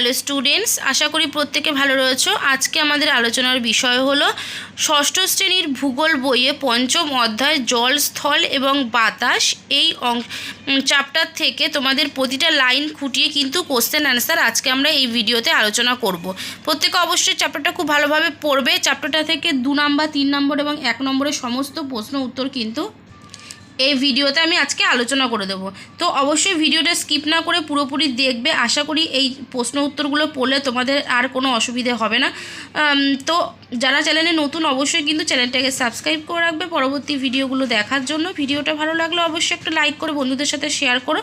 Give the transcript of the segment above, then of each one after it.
Hello students আশা করি প্রত্যেকে ভালো রয়েছো। আজকে আমাদের আলোচনার বিষয় হলো, ষষ্ঠ শ্রেণির ভূগোল বইয়ে পঞ্চম অধ্যায় জল স্থল এবং বাতাস এই চ্যাপ্টার থেকে তোমাদের প্রতিটা লাইন খুঁটিয়ে কিন্তু কোশ্চেন অ্যান্সার আজকে আমরা এই ভিডিওতে আলোচনা করব। প্রত্যেকে অবশ্যই চ্যাপ্টারটা খুব ভালোভাবে পড়বে। চ্যাপ্টারটা থেকে দু নাম্বার তিন নম্বর এবং এক নম্বরের সমস্ত প্রশ্ন উত্তর কিন্তু এই ভিডিওতে আমি আজকে আলোচনা করে দেবো। তো অবশ্যই ভিডিওটা স্কিপ না করে পুরোপুরি দেখবে। আশা করি এই প্রশ্ন উত্তরগুলো পড়লে তোমাদের আর কোনো অসুবিধে হবে না। তো যারা চ্যানেলে নতুন অবশ্যই কিন্তু চ্যানেলটাকে সাবস্ক্রাইব করে রাখবে পরবর্তী ভিডিওগুলো দেখার জন্য। ভিডিওটা ভালো লাগলে অবশ্যই একটা লাইক করে, বন্ধুদের সাথে শেয়ার করো।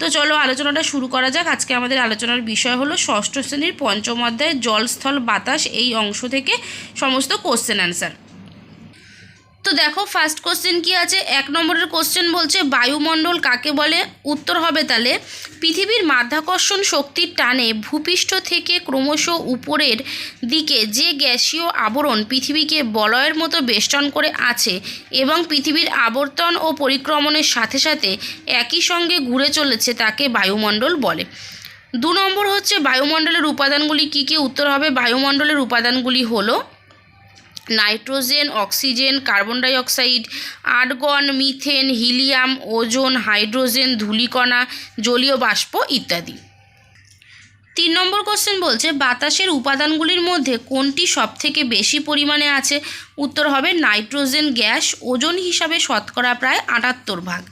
তো চলো আলোচনাটা শুরু করা যাক। আজকে আমাদের আলোচনার বিষয় হলো ষষ্ঠ শ্রেণির পঞ্চম অধ্যায় জলস্থল বাতাস এই অংশ থেকে সমস্ত কোশ্চেন অ্যান্সার তো দেখো ফার্স্ট কোশ্চেন কি আছে? এক নম্বরের কোশ্চেন বলছে, বায়ুমণ্ডল কাকে বলে? উত্তর হবে তাহলে, পৃথিবীর মাধ্যাকর্ষণ শক্তির টানে ভূপৃষ্ঠ থেকে ক্রমশ উপরের দিকে যে গ্যাসীয় আবরণ পৃথিবীকে বলয়ের মতো বেষ্টন করে আছে এবং পৃথিবীর আবর্তন ও পরিক্রমণের সাথে সাথে একই সঙ্গে ঘুরে চলেছে তাকে বায়ুমণ্ডল বলে। দু নম্বর হচ্ছে, বায়ুমণ্ডলের উপাদানগুলি কী কী? উত্তর হবে, বায়ুমণ্ডলের উপাদানগুলি হলো nitrogen, oxygen, carbon dioxide, argon, methane, helium, ozone, hydrogen, ধূলিকণা, জলীয় বাষ্প ইত্যাদি। তিন নম্বর কোশ্চেন বলছে, বাতাসের উপাদানগুলির মধ্যে কোনটি সবথেকে বেশি পরিমাণে আছে? উত্তর হবে নাইট্রোজেন, গ্যাস, ওজন হিসাবে শতকরা প্রায় আটাত্তর ভাগ।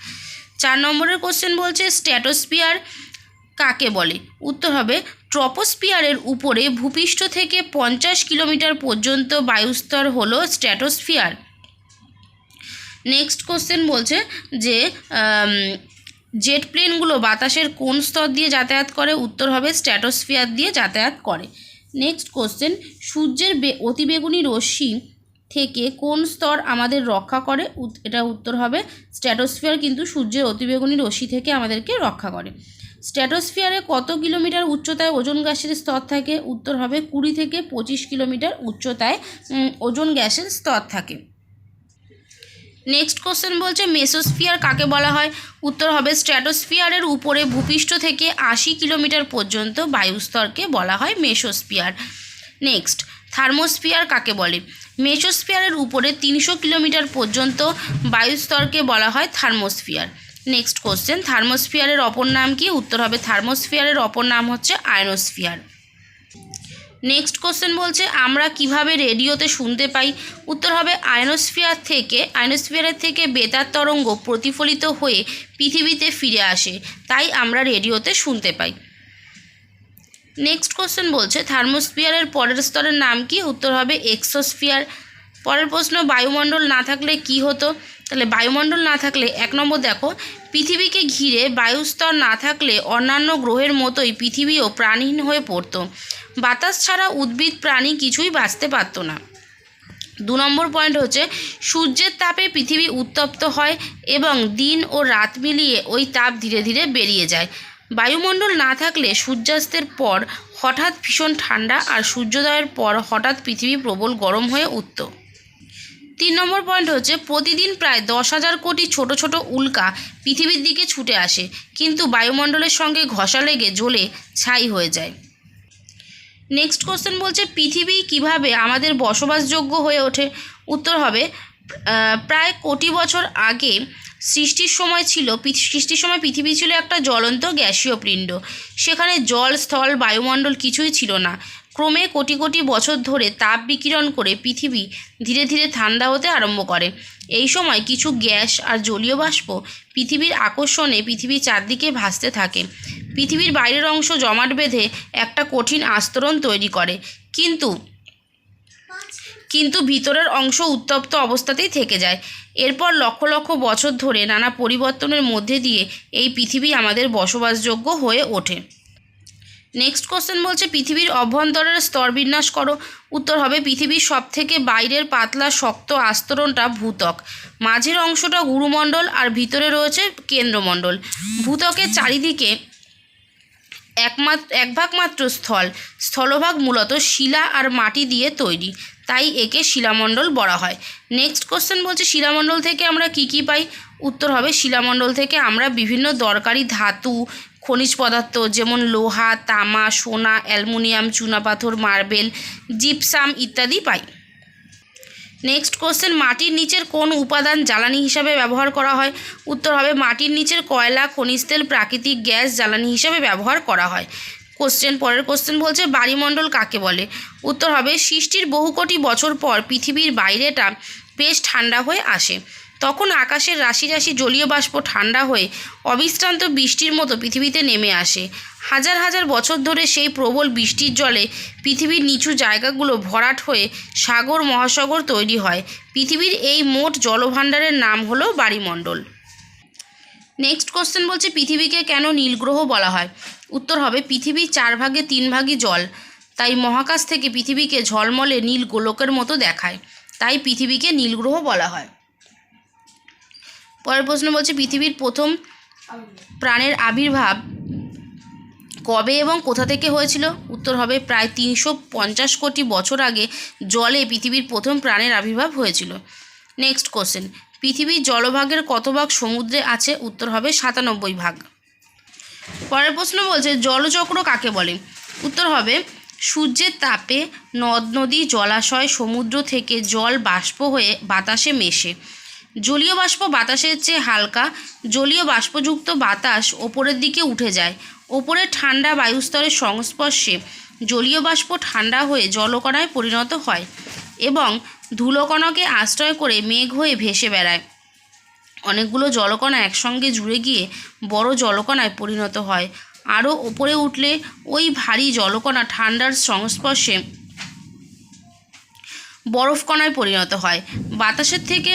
চার নম্বরের কোশ্চেন বলছে স্ট্যাটোস্পিয়ার কাকে বলে? উত্তর হবে ট্রপোস্পিয়ারের উপরে ভূপৃষ্ঠ থেকে পঞ্চাশ কিলোমিটার পর্যন্ত বায়ুস্তর হল স্ট্র্যাটোস্ফিয়ার। নেক্সট কোশ্চেন বলছে যে জেট প্লেনগুলো বাতাসের কোন স্তর দিয়ে যাতায়াত করে? উত্তর হবে স্ট্র্যাটোস্ফিয়ার দিয়ে যাতায়াত করে। নেক্সট কোশ্চেন সূর্যের বে অতিবেগুনি রশ্মি থেকে কোন স্তর আমাদের রক্ষা করে? এটা উত্তর হবে স্ট্র্যাটোস্ফিয়ার, কিন্তু সূর্যের অতিবেগুনি রশ্মি থেকে আমাদেরকে রক্ষা করে। স্ট্র্যাটোস্ফিয়ারে কত কিলোমিটার উচ্চতায় ওজন গ্যাসের স্তর থাকে? উত্তর হবে কুড়ি থেকে পঁচিশ কিলোমিটার উচ্চতায় ওজন গ্যাসের স্তর থাকে। নেক্সট কোশ্চেন বলছে, মেসোস্ফিয়ার কাকে বলা হয়? উত্তর হবে স্ট্র্যাটোস্ফিয়ারের উপরে ভূপৃষ্ঠ থেকে আশি কিলোমিটার পর্যন্ত বায়ুস্তরকে বলা হয় মেসোস্ফিয়ার। নেক্সট, থার্মোস্ফিয়ার কাকে বলে? মেসোস্ফিয়ারের উপরে তিনশো কিলোমিটার পর্যন্ত বায়ুস্তরকে বলা হয় থার্মোস্ফিয়ার। নেক্সট কোশ্চেন থার্মোস্ফিয়ারের অপর নাম কি? উত্তর হবে থার্মোস্ফিয়ারের অপর নাম হচ্ছে আয়নোস্ফিয়ার নেক্সট কোশ্চেন বলছে, আমরা কীভাবে রেডিওতে শুনতে পাই? উত্তর হবে আয়নোস্ফিয়ার থেকে আয়নোস্ফিয়ারের থেকে বেতার তরঙ্গ প্রতিফলিত হয়ে পৃথিবীতে ফিরে আসে, তাই আমরা রেডিওতে শুনতে পাই। নেক্সট কোশ্চেন বলছে থার্মোস্ফিয়ারের পরের স্তরের নাম কি? উত্তর হবে এক্সোস্ফিয়ার পরের প্রশ্ন, বায়ুমণ্ডল না থাকলে কি হতো? তাহলে বায়ুমণ্ডল না থাকলে, এক নম্বর দেখো পৃথিবীকে ঘিরে বায়ুস্তর না থাকলে অন্যান্য গ্রহের মতোই পৃথিবীও প্রাণহীন হয়ে পড়তো। বাতাস ছাড়া উদ্ভিদ, প্রাণী কিছুই বাঁচতে পারতো না। দু নম্বর পয়েন্ট হচ্ছে, সূর্যের তাপে পৃথিবী উত্তপ্ত হয় এবং দিন ও রাত মিলিয়ে ওই তাপ ধীরে ধীরে বেরিয়ে যায়। বায়ুমণ্ডল না থাকলে সূর্যাস্তের পর হঠাৎ ভীষণ ঠান্ডা আর সূর্যোদয়ের পর হঠাৎ পৃথিবী প্রবল গরম হয়ে উঠত। তিন নম্বর পয়েন্ট হচ্ছে, প্রতিদিন প্রায় দশ হাজার কোটি ছোট ছোট উল্কা পৃথিবীর দিকে ছুটে আসে, কিন্তু বায়ুমণ্ডলের সঙ্গে ঘষা লেগে জ্বলে ছাই হয়ে যায়। নেক্সট কোশ্চেন বলছে, পৃথিবী কীভাবে আমাদের বসবাসযোগ্য হয়ে ওঠে? উত্তর হবে প্রায় কোটি বছর আগে সৃষ্টির সময় ছিল সৃষ্টির সময় পৃথিবী ছিল একটা জ্বলন্ত গ্যাসীয় পিণ্ড। সেখানে জল, স্থল, বায়ুমণ্ডল কিছুই ছিল না। ক্রমে কোটি কোটি বছর ধরে তাপ বিকিরণ করে পৃথিবী ধীরে ধীরে ঠান্ডা হতে আরম্ভ করে। এই সময় কিছু গ্যাস আর জলীয় বাষ্প পৃথিবীর আকর্ষণে পৃথিবীর চারদিকে ভাসতে থাকে। পৃথিবীর বাইরের অংশ জমাট বেঁধে একটা কঠিন আস্তরণ তৈরি করে। কিন্তু কিন্তু ভিতরের অংশ উত্তপ্ত অবস্থাতেই থেকে যায়। এরপর লক্ষ লক্ষ বছর ধরে নানা পরিবর্তনের মধ্যে দিয়ে এই পৃথিবী আমাদের বসবাসযোগ্য হয়ে ওঠে। নেক্সট কোশ্চেন বলছে, পৃথিবীর অভ্যন্তরের স্তর বিন্যাস করো। উত্তর হবে, পৃথিবীর সবথেকে বাইরের পাতলা, শক্ত আস্তরণটা ভূতক। মাঝের অংশটা গুরুমণ্ডল আর ভিতরে রয়েছে কেন্দ্রমণ্ডল। ভূতকের চারিদিকে একমাত্র এক ভাগ মাত্র স্থল। স্থলভাগ মূলত শিলা আর মাটি দিয়ে তৈরি। তাই একে শিলামণ্ডল বলা হয়। নেক্সট কোশ্চেন বলছে, শিলামণ্ডল থেকে আমরা কি কি পাই? উত্তর হবে, শিলামণ্ডল থেকে আমরা বিভিন্ন দরকারি ধাতু খনিজ পদার্থ যেমন লোহা, তামা, সোনা, অ্যালুমিনিয়াম, চুনাপাথর, মার্বেল, জিপসাম ইত্যাদি পাই। নেক্সট কোশ্চেন মাটির নিচের কোন উপাদান জ্বালানি হিসাবে ব্যবহার করা হয়? উত্তর হবে, মাটির নিচের কয়লা, খনিজ তেল, প্রাকৃতিক গ্যাস জ্বালানি হিসাবে ব্যবহার করা হয়। কোশ্চেন পরের কোশ্চেন বলছে বায়ুমণ্ডল কাকে বলে? উত্তর হবে, সৃষ্টির বহু কোটি বছর পর পৃথিবীর বাইরেটা বেশ ঠান্ডা হয়ে আসে। তখন আকাশের রাশি রাশি জলীয় বাষ্প ঠান্ডা হয়ে অবিশ্রান্ত বৃষ্টির মতো পৃথিবীতে নেমে আসে। হাজার হাজার বছর ধরে সেই প্রবল বৃষ্টির জলে পৃথিবীর নিচু জায়গাগুলো ভরাট হয়ে সাগর মহাসাগর তৈরি হয়। পৃথিবীর এই মোট জলভাণ্ডারের নাম হলো বাড়িমণ্ডল নেক্সট কোশ্চেন বলছে, পৃথিবীকে কেন নীলগ্রহ বলা হয়? উত্তর হবে পৃথিবীর চার ভাগে তিন ভাগই জল। তাই মহাকাশ থেকে পৃথিবীকে ঝলমলে নীল গোলকের মতো দেখায়। তাই পৃথিবীকে নীলগ্রহ বলা হয়। পরের প্রশ্ন বলছে, পৃথিবীর প্রথম প্রাণের আবির্ভাব কবে এবং কোথা থেকে হয়েছিল? উত্তর হবে, প্রায় তিনশো পঞ্চাশ কোটি বছর আগে জলে পৃথিবীর প্রথম প্রাণের আবির্ভাব হয়েছিল। নেক্সট কোশ্চেন পৃথিবীর জলভাগের কত ভাগ সমুদ্রে আছে? উত্তর হবে, সাতানব্বই ভাগ। পরের প্রশ্ন বলছে, জলচক্র কাকে বলে? উত্তর হবে, সূর্যের তাপে নদ নদী জলাশয় সমুদ্র থেকে জল বাষ্প হয়ে বাতাসে মেশে। জলীয় বাষ্প বাতাসের চেয়ে হালকা। জলীয় বাষ্পযুক্ত বাতাস ওপরের দিকে উঠে যায়। ওপরে ঠান্ডা বায়ুস্তরের সংস্পর্শে জলীয় বাষ্প ঠান্ডা হয়ে জলকণায় পরিণত হয় এবং ধুলোকণাকে আশ্রয় করে মেঘ হয়ে ভেসে বেড়ায়। অনেকগুলো জলকণা একসঙ্গে জুড়ে গিয়ে বড় জলকণায় পরিণত হয়। আরও ওপরে উঠলে ওই ভারী জলকণা ঠান্ডার সংস্পর্শে বরফকণায় পরিণত হয়। বাতাসের থেকে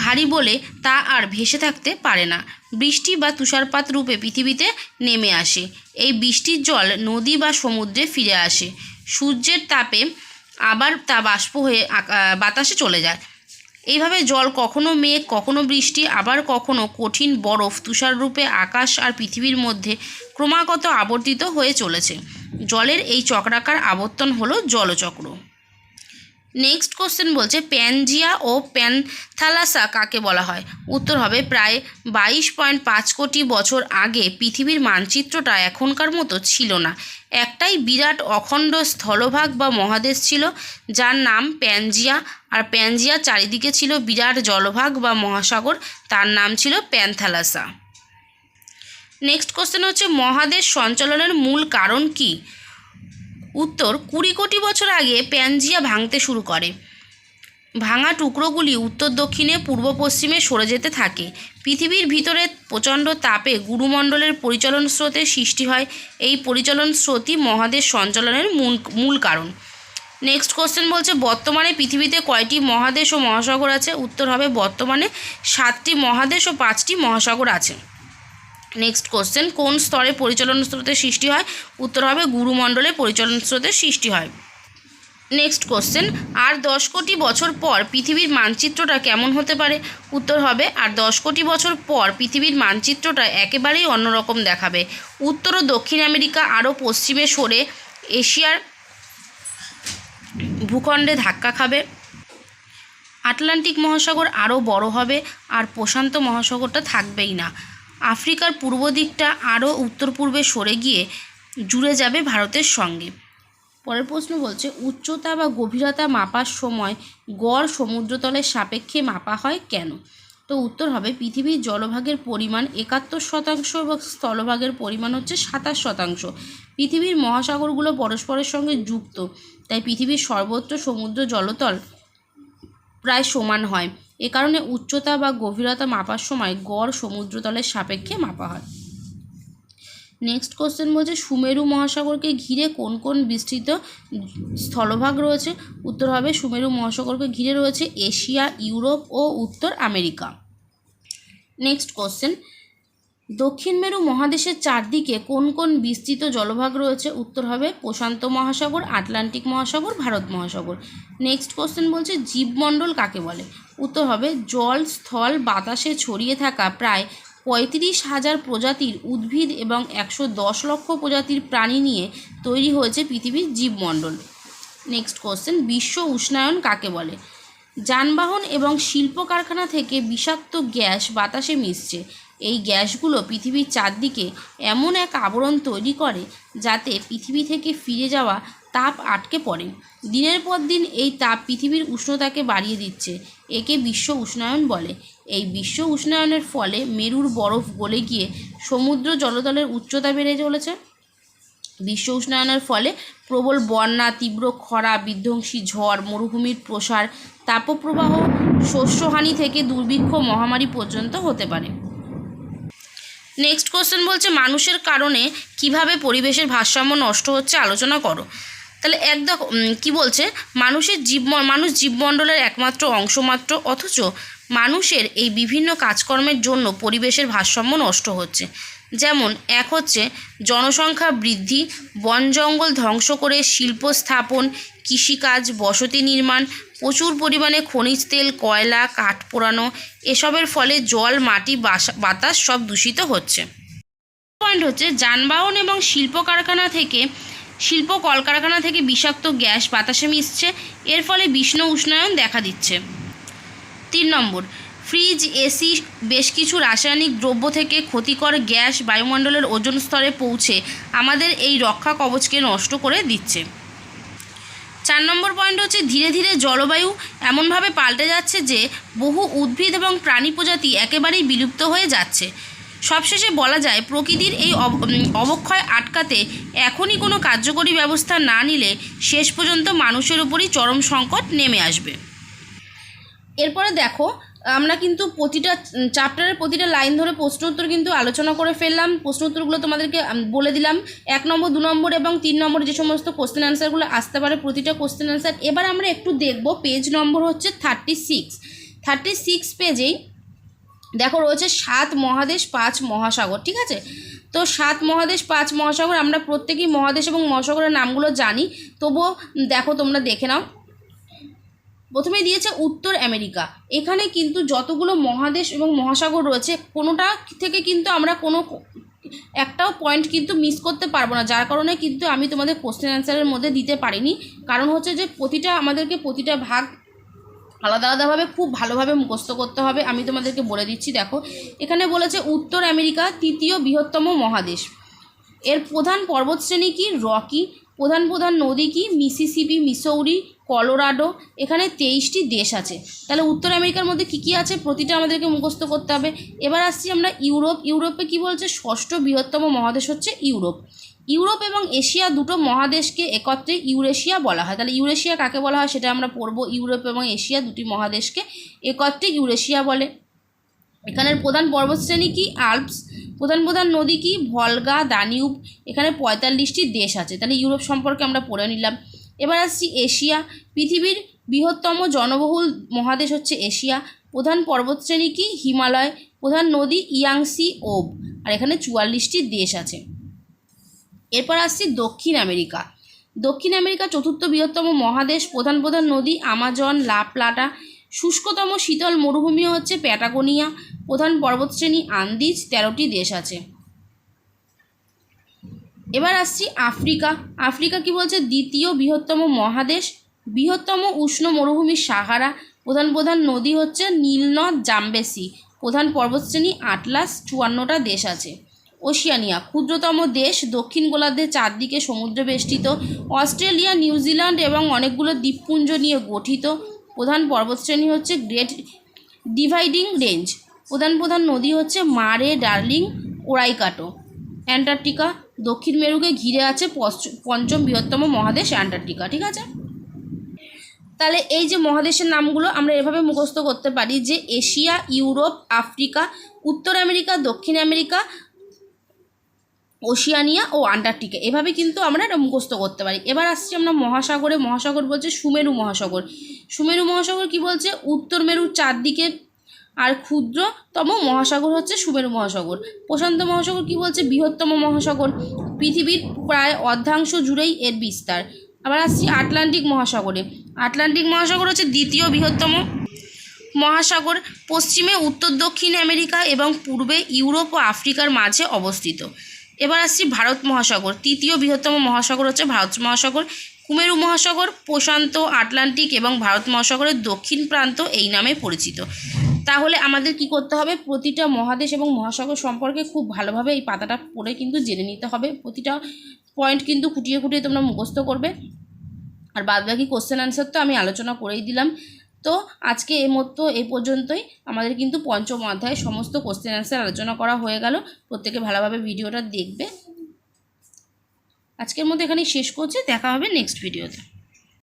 ভারী বলে তা আর ভেসে থাকতে পারে না। বৃষ্টি বা তুষারপাত রূপে পৃথিবীতে নেমে আসে। এই বৃষ্টির জল নদী বা সমুদ্রে ফিরে আসে। সূর্যের তাপে আবার তা বাষ্প হয়ে বাতাসে চলে যায়। এইভাবে জল কখনো মেঘ, কখনো বৃষ্টি, আবার কখনো কঠিন বরফ, তুষার রূপে আকাশ আর পৃথিবীর মধ্যে ক্রমাগত আবর্তিত হয়ে চলেছে। জলের এই চক্রাকার আবর্তন হলো জলচক্র। নেক্সট কোশ্চেন বলছে প্যানজিয়া ও প্যানথ্যালাসা কাকে বলা হয়? উত্তর হবে, প্রায় বাইশ পয়েন্ট পাঁচ কোটি বছর আগে পৃথিবীর মানচিত্রটা এখনকার মতো ছিল না। একটাই বিরাট অখণ্ড স্থলভাগ বা মহাদেশ ছিল, যার নাম প্যানজিয়া আর প্যানজিয়া চারিদিকে ছিল বিরাট জলভাগ বা মহাসাগর, তার নাম ছিল প্যানথ্যালাসা নেক্সট কোশ্চেন হচ্ছে, মহাদেশ সঞ্চালনের মূল কারণ কী? উত্তর কুড়ি কোটি বছর আগে প্যানজিয়া ভাঙতে শুরু করে। ভাঙা টুকরোগুলি উত্তর দক্ষিণে, পূর্ব পশ্চিমে সরে যেতে থাকে। পৃথিবীর ভিতরে প্রচণ্ড তাপে গুরুমণ্ডলের পরিচলন স্রোতের সৃষ্টি হয়। এই পরিচলন স্রোতই মহাদেশ সঞ্চালনের মূল মূল কারণ। নেক্সট কোশ্চেন বলছে, বর্তমানে পৃথিবীতে কয়টি মহাদেশ ও মহাসাগর আছে? উত্তর হবে, বর্তমানে সাতটি মহাদেশ ও পাঁচটি মহাসাগর আছে। নেক্সট কোশ্চেন কোন স্তরে পরিচালন স্রোতের সৃষ্টি হয়? উত্তর হবে গুরুমণ্ডলে পরিচালন স্রোতের সৃষ্টি হয়। নেক্সট কোশ্চেন আর দশ কোটি বছর পর পৃথিবীর মানচিত্রটা কেমন হতে পারে? উত্তর হবে, আর দশ কোটি বছর পর পৃথিবীর মানচিত্রটা একেবারেই অন্যরকম দেখাবে। উত্তর ও দক্ষিণ আমেরিকা, আরও পশ্চিমে সরে এশিয়ার ভূখণ্ডে ধাক্কা খাবে। আটলান্টিক মহাসাগর আরও বড় হবে, আর প্রশান্ত মহাসাগরটা থাকবেই না। আফ্রিকার পূর্ব দিকটা আরও উত্তর পূর্বে সরে গিয়ে জুড়ে যাবে ভারতের সঙ্গে। পরের প্রশ্ন বলছে, উচ্চতা বা গভীরতা মাপার সময় গড় সমুদ্রতলের সাপেক্ষে মাপা হয় কেন? তো উত্তর হবে, পৃথিবীর জলভাগের পরিমাণ একাত্তর শতাংশ এবং স্থলভাগের পরিমাণ হচ্ছে সাতাশ শতাংশ। পৃথিবীর মহাসাগরগুলো পরস্পরের সঙ্গে যুক্ত, তাই পৃথিবীর সর্বত্র সমুদ্র জলতল প্রায় সমান হয়। এ কারণে উচ্চতা বা গভীরতা মাপার সময় গড় সমুদ্রতলের সাপেক্ষে মাপা হয়। নেক্সট কোশ্চেন বলছে, সুমেরু মহাসাগরকে ঘিরে কোন কোন বিস্তৃত স্থলভাগ রয়েছে? উত্তর হবে, সুমেরু মহাসাগরকে ঘিরে রয়েছে এশিয়া, ইউরোপ ও উত্তর আমেরিকা। নেক্সট কোশ্চেন দক্ষিণ মেরু মহাদেশের চারদিকে কোন কোন বিস্তৃত জলভাগ রয়েছে? উত্তর হবে প্রশান্ত মহাসাগর, আটলান্টিক মহাসাগর, ভারত মহাসাগর। নেক্সট কোশ্চেন বলছে জীবমণ্ডল কাকে বলে? উত্তর হবে জল, স্থল, বাতাসে ছড়িয়ে থাকা প্রায় পঁয়ত্রিশ হাজার প্রজাতির উদ্ভিদ এবং একশো দশ লক্ষ প্রজাতির প্রাণী নিয়ে তৈরি হয়েছে পৃথিবীর জীবমণ্ডল। নেক্সট কোশ্চেন বিশ্ব উষ্ণায়ন কাকে বলে? যানবাহন এবং শিল্প কারখানা থেকে বিষাক্ত গ্যাস বাতাসে মিশছে। এই গ্যাসগুলো পৃথিবীর চারদিকে এমন এক আবরণ তৈরি করে যাতে পৃথিবী থেকে ফিরে যাওয়া তাপ আটকে পড়ে। দিনের পর দিন এই তাপ পৃথিবীর উষ্ণতাকে বাড়িয়ে দিচ্ছে, একে বিশ্ব উষ্ণায়ন বলে। এই বিশ্ব উষ্ণায়নের ফলে মেরুর বরফ গলে গিয়ে সমুদ্র জলতলের উচ্চতা বেড়ে চলেছে। বিশ্ব উষ্ণায়নের ফলে প্রবল বন্যা, তীব্র খরা, বিধ্বংসী ঝড়, মরুভূমির প্রসার, তাপপ্রবাহ, শস্যহানি থেকে দুর্ভিক্ষ মহামারী পর্যন্ত হতে পারে। নেক্সট কোশ্চেন বলছে মানুষের কারণে কীভাবে পরিবেশের ভারসাম্য নষ্ট হচ্ছে আলোচনা করো। তাহলে এক দেখো উম, কি বলছে? মানুষের জীব মানুষ জীবমণ্ডলের একমাত্র অংশমাত্র অথচ মানুষের এই বিভিন্ন কাজকর্মের জন্য পরিবেশের ভারসাম্য নষ্ট হচ্ছে। যেমন এক হচ্ছে জনসংখ্যা বৃদ্ধি বন জঙ্গল ধ্বংস করে শিল্প স্থাপন কৃষিকাজ, বসতি নির্মাণ, প্রচুর পরিমাণে খনিজ তেল, কয়লা, কাঠ পোড়ানো, এসবের ফলে জল, মাটি বাতাস সব দূষিত হচ্ছে। পয়েন্ট হচ্ছে, যানবাহন এবং শিল্প কারখানা থেকে, শিল্প কলকারখানা থেকে বিষাক্ত গ্যাস বাতাসে মিশছে, এর ফলে বিষ্ণ উষ্ণায়ন দেখা দিচ্ছে। তিন নম্বর, ফ্রিজ, এসি, বেশ কিছু রাসায়নিক দ্রব্য থেকে ক্ষতিকর গ্যাস বায়ুমণ্ডলের ওজন স্তরে পৌঁছে আমাদের এই রক্ষা কবচকে নষ্ট করে দিচ্ছে। চার নম্বর পয়েন্ট হচ্ছে ধীরে ধীরে জলবায়ু এমনভাবে পাল্টে যাচ্ছে যে বহু উদ্ভিদ এবং প্রাণী প্রজাতি একেবারেই বিলুপ্ত হয়ে যাচ্ছে। সবশেষে বলা যায়, প্রকৃতির এই অব- অবক্ষয় আটকাতে এখনই কোনো কার্যকরী ব্যবস্থা না নিলে শেষ পর্যন্ত মানুষের উপরই চরম সংকট নেমে আসবে। এরপরে দেখো আমরা কিন্তু প্রতিটা চ্যাপ্টারের প্রতিটা লাইন ধরে প্রশ্ন উত্তর কিন্তু আলোচনা করে ফেললাম। প্রশ্ন উত্তরগুলো তোমাদেরকে বলে দিলাম। এক নম্বর, দু নম্বর এবং তিন নম্বর যে সমস্ত কোশ্চেন অ্যান্সারগুলো আসতে পারে, প্রতিটা কোশ্চেন অ্যান্সার এবার আমরা একটু দেখব পেজ নম্বর হচ্ছে থার্টি সিক্স থার্টি সিক্স পেজেই দেখো রয়েছে সাত মহাদেশ, পাঁচ মহাসাগর, ঠিক আছে? তো সাত মহাদেশ, পাঁচ মহাসাগর আমরা প্রত্যেকেই মহাদেশ এবং মহাসাগরের নামগুলো জানি। তবুও দেখো তোমরা দেখে নাও। প্রথমে দিয়েছে উত্তর আমেরিকা। এখানে কিন্তু যতগুলো মহাদেশ এবং মহাসাগর রয়েছে, কোনোটা থেকে কিন্তু আমরা কোনো একটাও পয়েন্ট কিন্তু মিস করতে পারব না। যার কারণে কিন্তু আমি তোমাদের কোশ্চেন অ্যান্সারের মধ্যে দিতে পারিনি। কারণ হচ্ছে যে প্রতিটা আমাদেরকে প্রতিটা ভাগ আলাদা আলাদাভাবে খুব ভালোভাবে মুখস্থ করতে হবে। আমি তোমাদেরকে বলে দিচ্ছি, দেখো। এখানে বলেছে উত্তর আমেরিকা, তৃতীয় বৃহত্তম মহাদেশ। এর প্রধান পর্বতশ্রেণী কি? রকি। প্রধান প্রধান নদী কি? মিসিসিপি, মিসৌরি, কলোরাডো, এখানে তেইশটি দেশ আছে। তাহলে উত্তর আমেরিকার মধ্যে কী কী আছে? প্রতিটা আমাদেরকে মুখস্থ করতে হবে। এবার আসছি আমরা ইউরোপ। ইউরোপে কি বলছে? ষষ্ঠ বৃহত্তম মহাদেশ হচ্ছে ইউরোপ। ইউরোপ এবং এশিয়া দুটো মহাদেশকে একত্রে ইউরেশিয়া বলা হয়। তাহলে ইউরেশিয়া কাকে বলা হয়? সেটা আমরা পড়ব। ইউরোপ এবং এশিয়া দুটি মহাদেশকে একত্রে ইউরেশিয়া বলে। এখানের প্রধান পর্বতশ্রেণী কি? আল্পস। প্রধান প্রধান নদী কি? ভলগা, দানিউব, এখানে পঁয়তাল্লিশটি দেশ আছে। তাহলে ইউরোপ সম্পর্কে আমরা পড়ে নিলাম। এবার আসছি এশিয়া। পৃথিবীর বৃহত্তম জনবহুল মহাদেশ হচ্ছে এশিয়া। প্রধান পর্বতশ্রেণী কি? হিমালয়। প্রধান নদী ইয়াংসি ওব। আর এখানে চুয়াল্লিশটি দেশ আছে। এরপর আসছি দক্ষিণ আমেরিকা। দক্ষিণ আমেরিকা চতুর্থ বৃহত্তম মহাদেশ, প্রধান প্রধান নদী, আমাজন লা প্লাটা শুষ্কতম শীতল মরুভূমি হচ্ছে প্যাটাগোনিয়া। প্রধান পর্বতশ্রেণী আন্দিজ তেরোটি দেশ আছে। এবার আসছি আফ্রিকা। আফ্রিকা কি বলছে? দ্বিতীয় বৃহত্তম মহাদেশ। বৃহত্তম উষ্ণ মরুভূমি সাহারা। প্রধান প্রধান নদী হচ্ছে নীলনদ জাম্বেসি। প্রধান পর্বতশ্রেণী আটলাস চুয়ান্নটা দেশ আছে। ওশিয়ানিয়া, ক্ষুদ্রতম দেশ। দক্ষিণ গোলার্ধের চারদিকে সমুদ্র বেষ্টিত। অস্ট্রেলিয়া, নিউজিল্যান্ড এবং অনেকগুলো দ্বীপপুঞ্জ নিয়ে গঠিত। প্রধান পর্বতশ্রেণী হচ্ছে গ্রেট ডিভাইডিং রেঞ্জ। প্রধান প্রধান নদী হচ্ছে মারে, ডার্লিং, ওরাইকাটো। অ্যান্টার্কটিকা দক্ষিণ মেরুকে ঘিরে আছে পঞ্চম বৃহত্তম মহাদেশ অ্যান্টার্কটিকা, ঠিক আছে? তাহলে এই যে মহাদেশের নামগুলো আমরা এভাবে মুখস্থ করতে পারি যে এশিয়া, ইউরোপ, আফ্রিকা, উত্তর আমেরিকা, দক্ষিণ আমেরিকা, ওশিয়ানিয়া ও আন্টার্কটিকা। এভাবে কিন্তু আমরা এটা মুখস্থ করতে পারি। এবার আসছি আমরা মহাসাগরে। মহাসাগর বলছে সুমেরু মহাসাগর। সুমেরু মহাসাগর কি বলছে? উত্তর মেরুর চারদিকে আর ক্ষুদ্রতম মহাসাগর হচ্ছে সুমেরু মহাসাগর। প্রশান্ত মহাসাগর কি বলছে? বৃহত্তম মহাসাগর। পৃথিবীর প্রায় অর্ধাংশ জুড়েই এর বিস্তার। আবার আসছি আটলান্টিক মহাসাগরে। আটলান্টিক মহাসাগর হচ্ছে দ্বিতীয় বৃহত্তম মহাসাগর। পশ্চিমে, উত্তর, দক্ষিণ আমেরিকা এবং পূর্বে ইউরোপ ও আফ্রিকার মাঝে অবস্থিত। এবার আসছি ভারত মহাসাগর। তৃতীয় বৃহত্তম মহাসাগর হচ্ছে ভারত মহাসাগর। কুমেরু মহাসাগর, প্রশান্ত আটলান্টিক এবং ভারত মহাসাগরের দক্ষিণ প্রান্ত এই নামে পরিচিত। তাহলে আমাদের কি করতে হবে? প্রতিটা মহাদেশ এবং মহাসাগর সম্পর্কে খুব ভালোভাবে এই পাতাটা পড়ে কিন্তু জেনে নিতে হবে। প্রতিটা পয়েন্ট কিন্তু খুঁটিয়ে খুঁটিয়ে তোমরা মুখস্থ করবে। আর বাদ বাকি কোশ্চেন আনসার তো আমি আলোচনা করেই দিলাম। তো আজকে এই মতো এই পর্যন্তই। আমাদের কিন্তু পঞ্চম অধ্যায়ে সমস্ত কোশ্চেন আনসার আলোচনা করা হয়ে গেল। প্রত্যেকে ভালোভাবে ভিডিওটা দেখবে। আজকের মধ্যে এখানেই শেষ করছি। দেখা হবে নেক্সট ভিডিওতে